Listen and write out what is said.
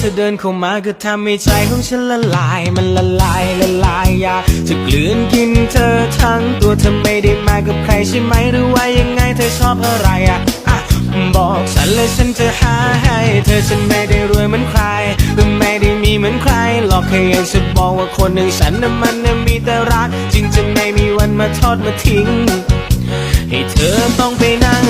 เธอเดินเข้ามาก็ทำให้ใจของฉันละลาย มันละลายละลายอยากจะกลืนกินเธอทั้งตัวเธอไม่ได้มากับใครใช่ไหมหรือว่ายังไงเธอชอบอะไรอะบอกฉันเลยฉันจะหาให้ เธอฉันไม่ได้รวยเหมือนใครไม่ได้มีเหมือนใครหรอกแค่อยากจะบอกว่าคนหนึ่างฉันน่ะมันน่ะมีแต่รักจริงจะไม่มีวันมาทอดมาทิ้ง ให้เธอต้องไปนั่ง